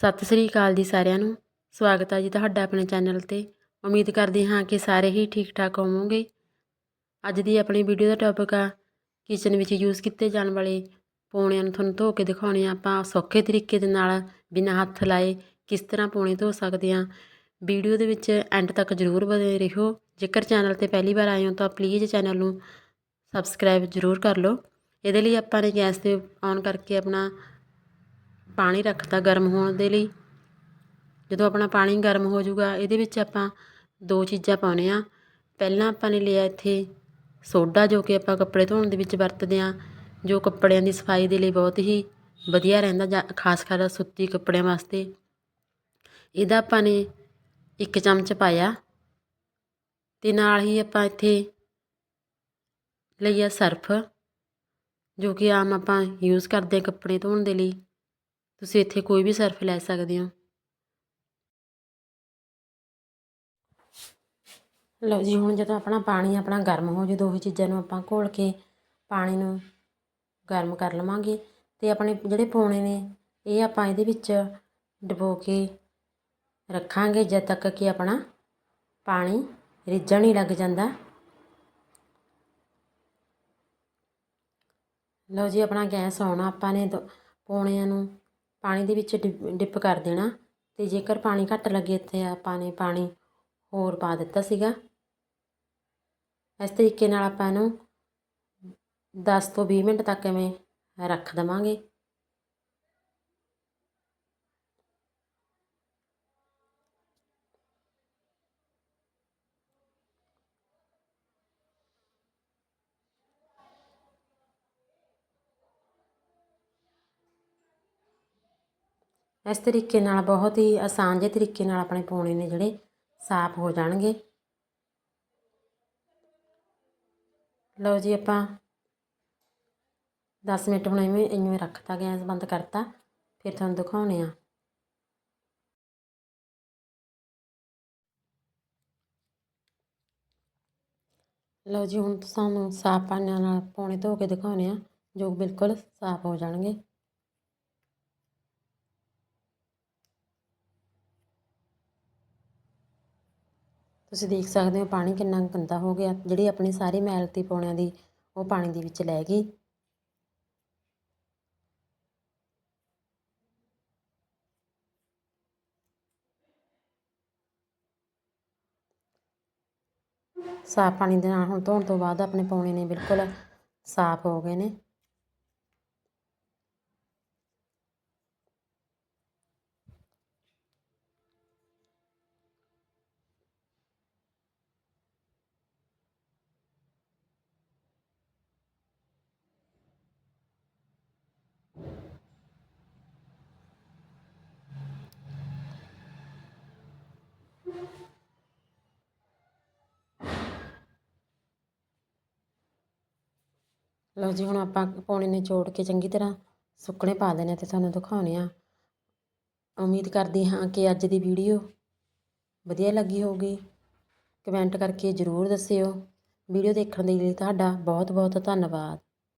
ਸਤਿ ਸ੍ਰੀ ਅਕਾਲ ਜੀ ਸਾਰਿਆਂ ਨੂੰ। ਸਵਾਗਤ ਹੈ ਜੀ ਤੁਹਾਡਾ ਆਪਣੇ ਚੈਨਲ ਤੇ। ਉਮੀਦ ਕਰਦੇ ਹਾਂ ਕਿ ਸਾਰੇ ਹੀ ਠੀਕ ਠਾਕ ਹੋਵੋਗੇ। ਅੱਜ ਦੀ ਆਪਣੀ ਵੀਡੀਓ ਦਾ ਟੌਪਿਕ ਆ ਕਿਚਨ ਵਿੱਚ ਯੂਜ਼ ਕੀਤੇ ਜਾਣ ਵਾਲੇ ਪੌਣਿਆਂ ਨੂੰ ਤੁਹਾਨੂੰ ਧੋ ਕੇ ਦਿਖਾਉਣੇ ਆ ਆਪਾਂ ਸੌਖੇ ਤਰੀਕੇ ਦੇ ਨਾਲ ਬਿਨਾਂ ਹੱਥ ਲਾਏ ਕਿਸ ਤਰ੍ਹਾਂ ਪੌਣੇ ਧੋ ਸਕਦੇ ਹਾਂ। ਵੀਡੀਓ ਦੇ ਵਿੱਚ ਐਂਡ ਤੱਕ ਜ਼ਰੂਰ ਬਣੇ ਰਹੋ ਜੇਕਰ ਚੈਨਲ ਤੇ ਪਹਿਲੀ ਵਾਰ ਆਏ ਹੋ ਤਾਂ ਪਲੀਜ਼ ਚੈਨਲ ਨੂੰ ਸਬਸਕ੍ਰਾਈਬ ਜ਼ਰੂਰ ਕਰ ਲਓ। ਇਹਦੇ ਲਈ ਆਪਾਂ ਨੇ ਗੈਸ ਤੇ ਔਨ ਕਰਕੇ ਆਪਣਾ ਪਾਣੀ ਰੱਖਤਾ ਗਰਮ ਹੋਣ ਦੇ ਲਈ। ਜਦੋਂ ਆਪਣਾ ਪਾਣੀ ਗਰਮ ਹੋ ਜਾਊਗਾ, ਇਹਦੇ ਵਿੱਚ ਆਪਾਂ ਦੋ ਚੀਜ਼ਾਂ ਪਾਉਣੇ ਆ। ਪਹਿਲਾਂ ਆਪਾਂ ਨੇ ਲਿਆ ਇੱਥੇ ਸੋਡਾ, ਜੋ ਕਿ ਆਪਾਂ ਕੱਪੜੇ ਧੋਣ ਦੇ ਵਿੱਚ ਵਰਤਦੇ ਆ, ਜੋ ਕੱਪੜਿਆਂ ਦੀ ਸਫ਼ਾਈ ਦੇ ਲਈ ਬਹੁਤ ਹੀ ਵਧੀਆ ਰਹਿੰਦਾ, ਜਾਂ ਖਾਸ ਕਰ ਸੁੱਤੀ ਕੱਪੜਿਆਂ ਵਾਸਤੇ। ਇਹਦਾ ਆਪਾਂ ਨੇ ਇੱਕ ਚਮਚ ਪਾਇਆ। ਤੇ ਨਾਲ ਹੀ ਆਪਾਂ ਇੱਥੇ ਲਈਆ ਸਰਫ, ਜੋ ਕਿ ਆਮ ਆਪਾਂ ਯੂਜ਼ ਕਰਦੇ ਹਾਂ ਕੱਪੜੇ ਧੋਣ ਦੇ ਲਈ। ਤੁਸੀਂ ਇੱਥੇ ਕੋਈ ਵੀ ਸਰਫ ਲੈ ਸਕਦੇ ਹੋ। ਲਓ ਜੀ, ਹੁਣ ਜਦੋਂ ਆਪਣਾ ਪਾਣੀ ਆਪਣਾ ਗਰਮ ਹੋ ਜੇ ਦੋਹੀ ਚੀਜ਼ਾਂ ਨੂੰ ਆਪਾਂ ਘੋਲ ਕੇ ਪਾਣੀ ਨੂੰ ਗਰਮ ਕਰ ਲਵਾਂਗੇ ਤੇ ਆਪਣੇ ਜਿਹੜੇ ਪੌਣੇ ਨੇ, ਇਹ ਆਪਾਂ ਇਹਦੇ ਵਿੱਚ ਡਬੋ ਕੇ ਰੱਖਾਂਗੇ, ਜਦ ਤੱਕ ਕਿ ਆਪਣਾ ਪਾਣੀ ਰਿੱਝਣ ਨਹੀਂ ਲੱਗ ਜਾਂਦਾ। ਲਓ ਜੀ, ਆਪਣਾ ਗੈਸ ਆਉਣਾ ਆਪਾਂ ਨੇ ਪੌਣਿਆਂ ਨੂੰ ਪਾਣੀ ਦੇ ਵਿੱਚ ਡਿਪ ਕਰ ਦੇਣਾ ਅਤੇ ਜੇਕਰ ਪਾਣੀ ਘੱਟ ਲੱਗੇ ਤਾਂ ਆਪਾਂ ਨੇ ਪਾਣੀ ਹੋਰ ਪਾ ਦਿੱਤਾ ਸੀਗਾ। ਇਸ ਤਰੀਕੇ ਨਾਲ ਆਪਾਂ ਇਹਨੂੰ 10 ਤੋਂ 20 ਮਿੰਟ ਤੱਕ ਐਵੇਂ ਰੱਖ ਦਵਾਂਗੇ। ਇਸ ਤਰੀਕੇ ਨਾਲ, ਬਹੁਤ ਹੀ ਆਸਾਨ ਜਿਹੇ ਤਰੀਕੇ ਨਾਲ ਆਪਣੇ ਪੌਣੇ ਨੇ ਜਿਹੜੇ ਸਾਫ਼ ਹੋ ਜਾਣਗੇ। ਲਓ ਜੀ, ਆਪਾਂ 10 ਮਿੰਟ ਹੁਣ ਇਵੇਂ ਇਵੇਂ ਰੱਖਤਾ, ਗੈਸ ਬੰਦ ਕਰਤਾ। ਫਿਰ ਤੁਹਾਨੂੰ ਦਿਖਾਉਣੇ ਆ। ਲਓ ਜੀ, ਹੁਣ ਸਾਨੂੰ ਸਾਫ਼ ਪਾਣੀ ਨਾਲ ਪੌਣੇ ਧੋ ਕੇ ਦਿਖਾਉਣੇ ਆ, ਜੋ ਬਿਲਕੁਲ ਸਾਫ਼ ਹੋ ਜਾਣਗੇ। ਤੁਸੀਂ ਦੇਖ ਸਕਦੇ ਹੋ ਪਾਣੀ ਕਿੰਨਾ ਗੰਦਾ ਹੋ ਗਿਆ। ਜਿਹੜੀ ਆਪਣੀ ਸਾਰੀ ਮੈਲ ਤੀ ਪੌਣਿਆਂ ਦੀ ਉਹ ਪਾਣੀ ਦੇ ਵਿੱਚ ਲੈ ਗਈ। ਸਾਫ਼ ਪਾਣੀ ਦੇ ਨਾਲ ਹੁਣ ਧੋਣ ਤੋਂ ਬਾਅਦ ਆਪਣੇ ਪੌਣੇ ਨੇ ਬਿਲਕੁਲ ਸਾਫ਼ ਹੋ ਗਏ ਨੇ। ਲਓ ਜੀ, ਹੁਣ ਆਪਾਂ ਪੌਣੇ ਨੇ ਜੋੜ ਕੇ ਚੰਗੀ ਤਰ੍ਹਾਂ ਸੁੱਕਣੇ ਪਾ ਦੇਣੇ ਤੇ ਤੁਹਾਨੂੰ ਦਿਖਾਉਣੇ ਆ। ਉਮੀਦ ਕਰਦੀ ਹਾਂ ਕਿ ਅੱਜ ਦੀ ਵੀਡੀਓ ਵਧੀਆ ਲੱਗੀ ਹੋਊਗੀ। ਕਮੈਂਟ ਕਰਕੇ ਜ਼ਰੂਰ ਦੱਸਿਓ। ਵੀਡੀਓ ਦੇਖਣ ਦੇ ਲਈ ਤੁਹਾਡਾ ਬਹੁਤ ਬਹੁਤ ਧੰਨਵਾਦ।